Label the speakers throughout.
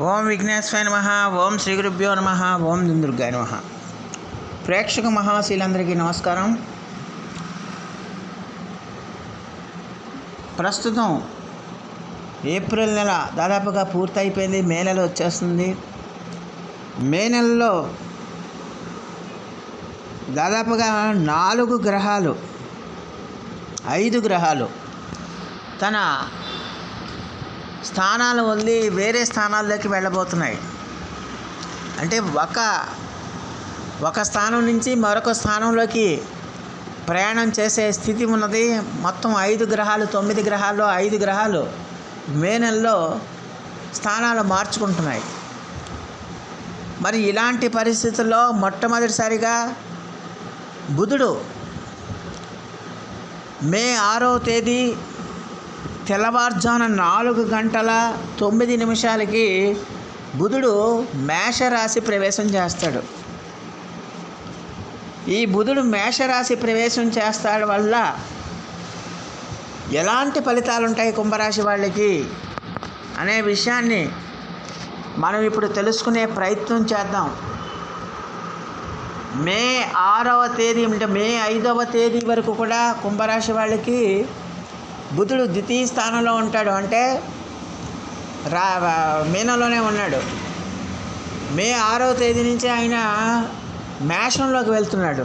Speaker 1: ఓం విఘ్నేశ్వర నమ ఓం శ్రీ గురుభ్యో నమ ఓం దుందుర్గాయ నమ. ప్రేక్షక మహాశీలందరికీ నమస్కారం. ప్రస్తుతం ఏప్రిల్ నెల దాదాపుగా పూర్తయిపోయింది మే నెల వచ్చేస్తుంది. మే నెలలో దాదాపుగా నాలుగు గ్రహాలు ఐదు గ్రహాలు తన స్థానాలు వదిలి వేరే స్థానాల్లోకి వెళ్ళబోతున్నాయి. అంటే ఒక ఒక స్థానం నుంచి మరొక స్థానంలోకి ప్రయాణం చేసే స్థితి ఉన్నది. మొత్తం ఐదు గ్రహాలు తొమ్మిది గ్రహాల్లో ఐదు గ్రహాలు మే నెలలో స్థానాలు మార్చుకుంటున్నాయి. మరి ఇలాంటి పరిస్థితుల్లో మొట్టమొదటిసారిగా బుధుడు మే ఆరో తేదీ తెల్లవారుజామున నాలుగు గంటల తొమ్మిది నిమిషాలకి బుధుడు మేషరాశి ప్రవేశం చేస్తాడు. ఈ బుధుడు మేషరాశి ప్రవేశం చేస్తాడు వల్ల ఎలాంటి ఫలితాలు ఉంటాయి కుంభరాశి వాళ్ళకి అనే విషయాన్ని మనం ఇప్పుడు తెలుసుకునే ప్రయత్నం చేద్దాం. మే ఆరవ తేదీ అంటే మే ఐదవ తేదీ వరకు కూడా కుంభరాశి వాళ్ళకి బుధుడు ద్వితీయ స్థానంలో ఉంటాడు అంటే రా మీనంలోనే ఉన్నాడు. మే ఆరవ తేదీ నుంచి ఆయన మేషంలోకి వెళ్తున్నాడు.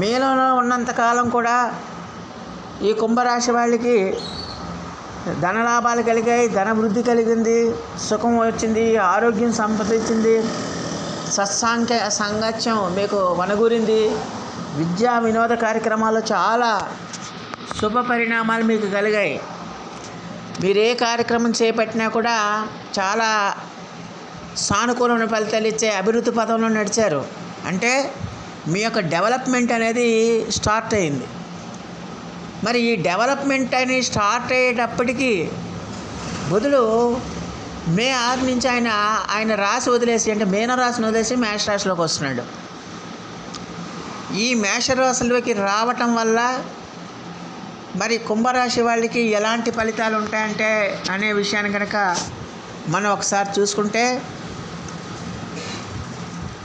Speaker 1: మీనంలో ఉన్నంతకాలం కూడా ఈ కుంభరాశి వాళ్ళకి ధనలాభాలు కలిగాయి ధనవృద్ధి కలిగింది సుఖం వచ్చింది ఆరోగ్యం సంపాదించింది సత్సాంఖ్య సాంగత్యం మీకు వనగూరింది విద్యా వినోద కార్యక్రమాల్లో చాలా శుభ పరిణామాలు మీకు కలిగాయి. మీరు ఏ కార్యక్రమం చేపట్టినా కూడా చాలా సానుకూలమైన ఫలితాలు ఇచ్చే అభివృద్ధి పదంలో నడిచారు. అంటే మీ యొక్క డెవలప్మెంట్ అనేది స్టార్ట్ అయింది. మరి ఈ డెవలప్మెంట్ అని స్టార్ట్ అయ్యేటప్పటికీ బుధుడు మే ఆరు నుంచి ఆయన ఆయన రాశి వదిలేసి అంటే మేన రాశిని వదిలేసి మేష రాశిలోకి వస్తున్నాడు. ఈ మేషరాశులకి రావటం వల్ల మరి కుంభరాశి వాళ్ళకి ఎలాంటి ఫలితాలు ఉంటాయంటే అనే విషయాన్ని కనుక మనం ఒకసారి చూసుకుంటే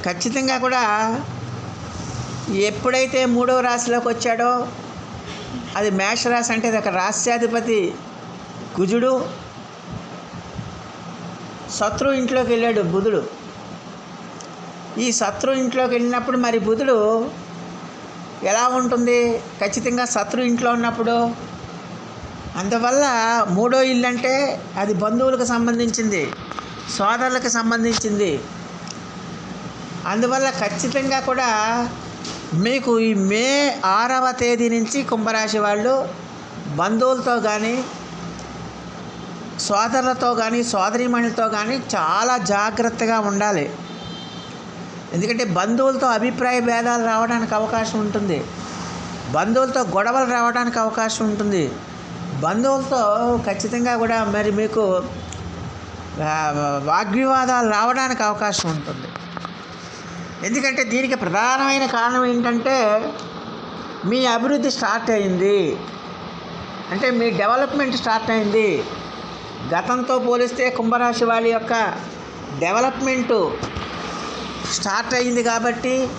Speaker 1: ఖచ్చితంగా కూడా ఎప్పుడైతే మూడవ రాశిలోకి వచ్చాడో అది మేషరాశి అంటే ఒక రాశ్యాధిపతి కుజుడు శత్రు ఇంట్లోకి వెళ్ళాడు బుధుడు. ఈ శత్రు ఇంట్లోకి వెళ్ళినప్పుడు మరి బుధుడు ఎలా ఉంటుంది? ఖచ్చితంగా శత్రు ఇంట్లో ఉన్నప్పుడు. అందువల్ల మూడో ఇల్లు అంటే అది బంధువులకు సంబంధించింది సోదరులకు సంబంధించింది. అందువల్ల ఖచ్చితంగా కూడా మీకు ఈ మే ఆరవ తేదీ నుంచి కుంభరాశి వాళ్ళు బంధువులతో కానీ సోదరులతో కానీ సోదరిమణులతో కానీ చాలా జాగ్రత్తగా ఉండాలి. ఎందుకంటే బంధువులతో అభిప్రాయ భేదాలు రావడానికి అవకాశం ఉంటుంది. బంధువులతో గొడవలు రావడానికి అవకాశం ఉంటుంది. బంధువులతో ఖచ్చితంగా కూడా మరి మీకు వాగ్వివాదాలు రావడానికి అవకాశం ఉంటుంది. ఎందుకంటే దీనికి ప్రధానమైన కారణం ఏంటంటే మీ అభివృద్ధి స్టార్ట్ అయింది. అంటే మీ డెవలప్మెంట్ స్టార్ట్ అయింది. గతంతో పోలిస్తే కుంభరాశి వాళ్ళ యొక్క డెవలప్మెంటు స్టార్ట్ అయింది కాబట్టి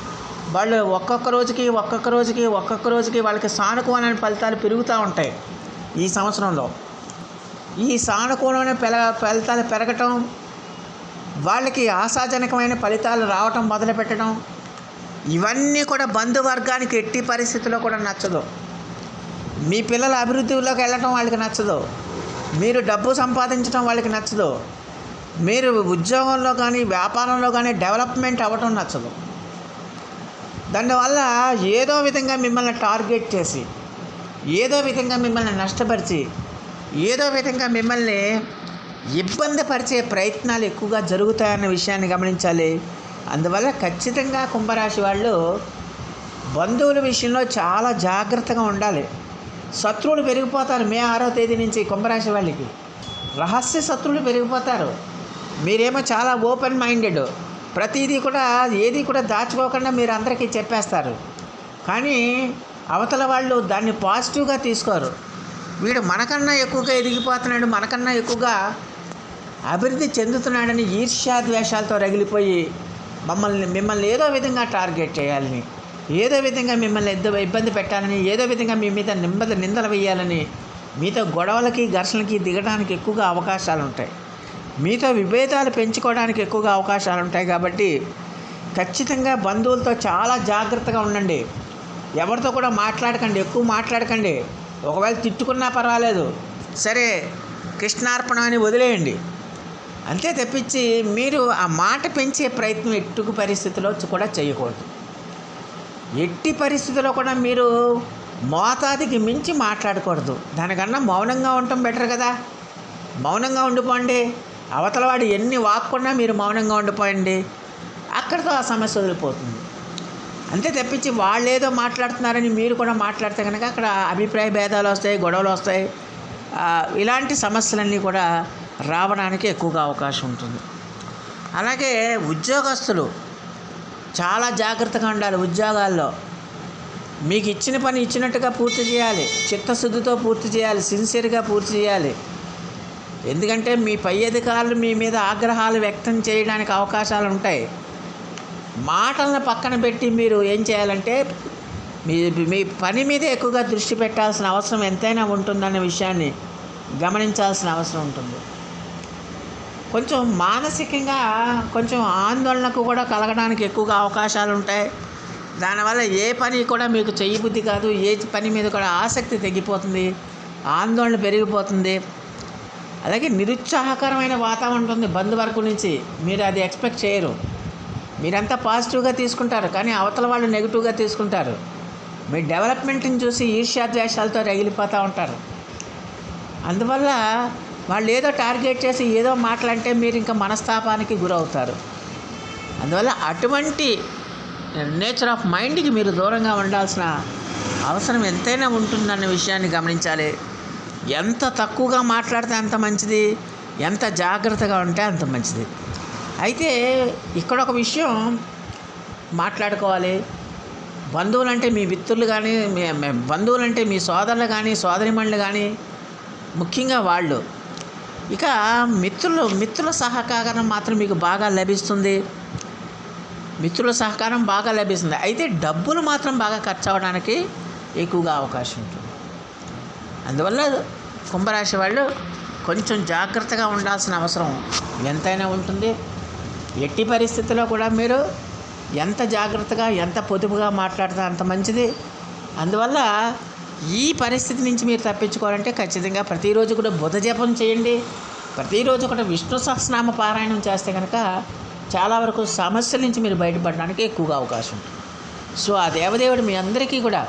Speaker 1: వాళ్ళు ఒక్కొక్క రోజుకి ఒక్కొక్క రోజుకి ఒక్కొక్క రోజుకి వాళ్ళకి సానుకూలమైన ఫలితాలు పెరుగుతూ ఉంటాయి ఈ సంవత్సరంలో. ఈ సానుకూలమైన పెల ఫలితాలు పెరగటం వాళ్ళకి ఆశాజనకమైన ఫలితాలు రావటం మొదలుపెట్టడం ఇవన్నీ కూడా బంధువర్గానికి ఎట్టి పరిస్థితుల్లో కూడా నచ్చదు. మీ పిల్లల అభివృద్ధిలోకి వెళ్ళటం వాళ్ళకి నచ్చదు. మీరు డబ్బు సంపాదించడం వాళ్ళకి నచ్చదు. మీరు ఉద్యోగంలో కానీ వ్యాపారంలో కానీ డెవలప్మెంట్ అవ్వటం నచ్చదు. దానివల్ల ఏదో విధంగా మిమ్మల్ని టార్గెట్ చేసి ఏదో విధంగా మిమ్మల్ని నష్టపరిచి ఏదో విధంగా మిమ్మల్ని ఇబ్బంది పరిచే ప్రయత్నాలు ఎక్కువగా జరుగుతాయన్న విషయాన్ని గమనించాలి. అందువల్ల ఖచ్చితంగా కుంభరాశి వాళ్ళు బంధువుల విషయంలో చాలా జాగ్రత్తగా ఉండాలి. శత్రువులు పెరిగిపోతారు మే ఆరో తేదీ నుంచి కుంభరాశి వాళ్ళకి. రహస్య శత్రువులు పెరిగిపోతారు. మీరేమో చాలా ఓపెన్ మైండెడ్. ప్రతిదీ కూడా ఏది కూడా దాచుకోకుండా మీరు అందరికీ చెప్పేస్తారు. కానీ అవతల వాళ్ళు దాన్ని పాజిటివ్గా తీసుకోరు. వీడు మనకన్నా ఎక్కువగా ఎదిగిపోతున్నాడు మనకన్నా ఎక్కువగా అభివృద్ధి చెందుతున్నాడని ఈర్ష్యాద్వేషాలతో రగిలిపోయి మమ్మల్ని మిమ్మల్ని ఏదో విధంగా టార్గెట్ చేయాలని ఏదో విధంగా మిమ్మల్ని ఇబ్బంది పెట్టాలని ఏదో విధంగా మీ మీద నింబద నిందలు వేయాలని మీతో గొడవలకి ఘర్షణలకి దిగడానికి ఎక్కువగా అవకాశాలు ఉంటాయి మీతో విభేదాలు పెంచుకోవడానికి ఎక్కువగా అవకాశాలు ఉంటాయి కాబట్టి ఖచ్చితంగా బంధువులతో చాలా జాగ్రత్తగా ఉండండి. ఎవరితో కూడా మాట్లాడకండి ఎక్కువ మాట్లాడకండి. ఒకవేళ తిట్టుకున్నా పర్వాలేదు. సరే కృష్ణార్పణ అని వదిలేయండి. అంతే తప్పించి మీరు ఆ మాట పెంచే ప్రయత్నం ఎట్టుకు పరిస్థితిలో కూడా చేయకూడదు. ఎట్టి పరిస్థితిలో కూడా మీరు మోతాదికి మించి మాట్లాడకూడదు. దానికన్నా మౌనంగా ఉండటం బెటర్ కదా. మౌనంగా ఉండిపోండి. అవతల వాడు ఎన్ని వాక్కున్నా మీరు మౌనంగా ఉండిపోయండి. అక్కడితో ఆ సమస్య వదిలిపోతుంది. అంతే తప్పించి వాళ్ళు ఏదో మాట్లాడుతున్నారని మీరు కూడా మాట్లాడితే కనుక అక్కడ అభిప్రాయ భేదాలు వస్తాయి గొడవలు వస్తాయి. ఇలాంటి సమస్యలన్నీ కూడా రావడానికి ఎక్కువగా అవకాశం ఉంటుంది. అలాగే ఉద్యోగస్తులు చాలా జాగ్రత్తగా ఉండాలి ఉద్యోగాల్లో. మీకు ఇచ్చిన పని ఇచ్చినట్టుగా పూర్తి చేయాలి. చిత్తశుద్ధితో పూర్తి చేయాలి. సిన్సియర్గా పూర్తి చేయాలి. ఎందుకంటే మీ పై అధికారులు మీ మీద ఆగ్రహాలు వ్యక్తం చేయడానికి అవకాశాలు ఉంటాయి. మాటలను పక్కన పెట్టి మీరు ఏం చేయాలంటే మీ మీ పని మీద ఎక్కువగా దృష్టి పెట్టాల్సిన అవసరం ఎంతైనా ఉంటుందన్న విషయాన్ని గమనించాల్సిన అవసరం ఉంటుంది. కొంచెం మానసికంగా కొంచెం ఆందోళనకు కూడా కలగడానికి ఎక్కువగా అవకాశాలు ఉంటాయి. దానివల్ల ఏ పని కూడా మీకు చేయబుద్ధి కాదు ఏ పని మీద కూడా ఆసక్తి తగ్గిపోతుంది ఆందోళన పెరిగిపోతుంది. అలాగే నిరుత్సాహకరమైన వాతావరణం ఉంటుంది వరకు నుంచి మీరు అది ఎక్స్పెక్ట్ చేయరు. మీరంతా పాజిటివ్గా తీసుకుంటారు కానీ అవతల వాళ్ళు నెగిటివ్గా తీసుకుంటారు. మీ డెవలప్మెంట్ని చూసి ఈర్ష్యాద్వేషాలతో రగిలిపోతూ ఉంటారు. అందువల్ల వాళ్ళు ఏదో టార్గెట్ చేసి ఏదో మాట్లాడితే మీరు ఇంకా మనస్తాపానికి గురవుతారు. అందువల్ల అటువంటి నేచర్ ఆఫ్ మైండ్కి మీరు దూరంగా ఉండాల్సిన అవసరం ఎంతైనా ఉంటుందన్న విషయాన్ని గమనించాలి. ఎంత తక్కువగా మాట్లాడితే అంత మంచిది? ఎంత జాగ్రత్తగా ఉంటే అంత మంచిది. అయితే ఇక్కడ ఒక విషయం మాట్లాడుకోవాలి. బంధువులంటే మీ మిత్రులు కానీ మీ బంధువులంటే మీ సోదరులు కానీ సోదరిమణులు కానీ ముఖ్యంగా వాళ్ళు. ఇక మిత్రులు మిత్రుల సహకారం మాత్రం మీకు బాగా లభిస్తుంది. మిత్రుల సహకారం బాగా లభిస్తుంది. అయితే డబ్బులు మాత్రం బాగా ఖర్చు అవ్వడానికి ఎక్కువగా అవకాశం ఉంటుంది. అందువల్ల కుంభరాశి వాళ్ళు కొంచెం జాగ్రత్తగా ఉండాల్సిన అవసరం. ఎంతైనా ఉంటుంది. ఎట్టి పరిస్థితుల్లో కూడా మీరు ఎంత జాగ్రత్తగా ఎంత పొదుపుగా మాట్లాడితే అంత మంచిది. అందువల్ల ఈ పరిస్థితి నుంచి మీరు తప్పించుకోవాలంటే ఖచ్చితంగా ప్రతిరోజు కూడా బుధ జపం చేయండి. ప్రతిరోజు కూడా విష్ణు సహస్రనామ పారాయణం చేస్తే కనుక చాలా వరకు సమస్యల నుంచి మీరు బయటపడడానికి ఎక్కువగా అవకాశం ఉంటుంది. సో ఆ దేవదేవుడు మీ అందరికీ కూడా